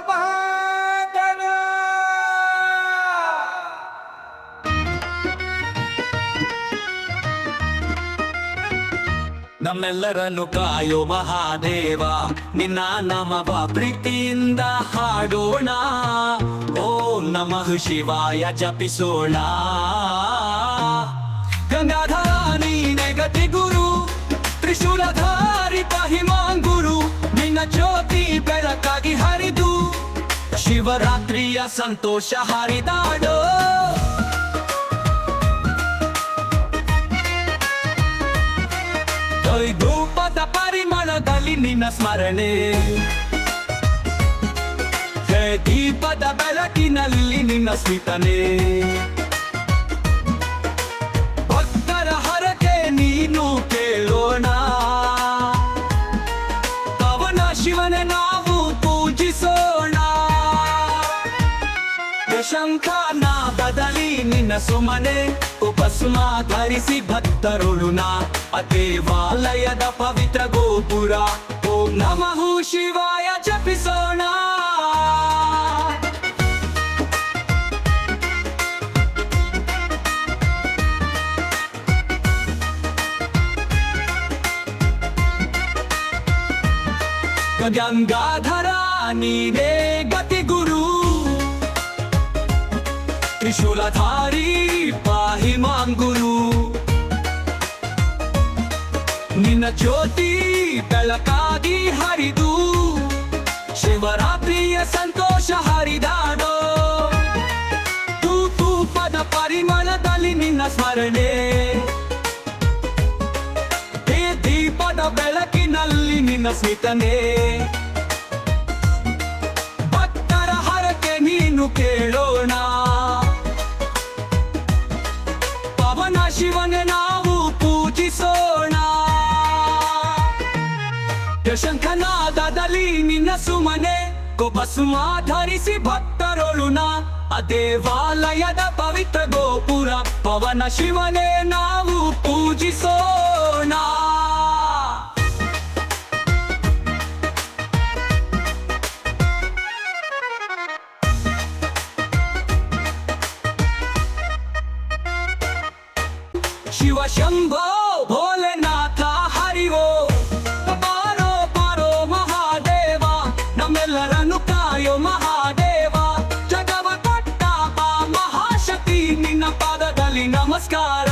ಬಾಗಣ ನಮ್ಮೆಲ್ಲರನ್ನು ಕಾಯೋ ಮಹಾದೇವ ನಿನ್ನ ನಮವ ಪ್ರೀತಿಯಿಂದ ಹಾಡೋಣ. ಓಂ ನಮಃ ಶಿವಾಯ ಜಪಿಸೋಣ. ಶಿವರಾತ್ರಿಯ ಸಂತೋಷ ಹರಿದಾಡೋ. ಧೂಪದ ಪರಿಮಳದಲ್ಲಿ ನಿನ್ನ ಸ್ಮರಣೆ. ದೀಪದ ಬೆಳಕಿನಲ್ಲಿ ನಿನ್ನ ಸ್ಮಿತನೆ. ಶಂಖನಾದದಲ್ಲಿ ನಿನ್ನ ಸುಮನೆ ಉಪಸ್ಮ ಧರಿಸಿ ಭಕ್ತರುಳುನ ದೇವಾಲಯದ ಪವಿತ್ರ ಗೋಪುರ ಓಂ ನಮಃ ಶಿವಾಯ ಜಪಿಸೋಣ ಗಂಗಾಧರ ನೀನೇ ಗತಿ ಗುರು ತ್ರಿಶೂಲಧಾರಿ ಪಾಹಿ ಮಾಂಗುರು. ನಿನ್ನ ಜ್ಯೋತಿ ಬೆಳಕಾಗಿ ಹರಿದು, ಶಿವರಾತ್ರಿಯ ಸಂತೋಷ ಹರಿದಾಡೋ. ತೂಪದ ಪರಿಮಳದಲ್ಲಿ ನಿನ್ನ ಸ್ಮರಣೆ. ದೀಪದ ಬೆಳಕಿನಲ್ಲಿ ನಿನ್ನ ಸ್ಮಿತನೆ. ಶಶಂಖನಾದದಲ್ಲಿ ನಿನ್ನ ಸುಮನೆ ಕೊಬಸುಮ ಧರಿಸಿ ಭಕ್ತರೊಳುನ ದೇವಾಲಯದ ಪವಿತ್ರ ಗೋಪುರ, ಪವನ ಶಿವನೇ ನಾವು ಪೂಜಿಸೋಣ. ಶಿವ ಶಂಭೋ Namaskar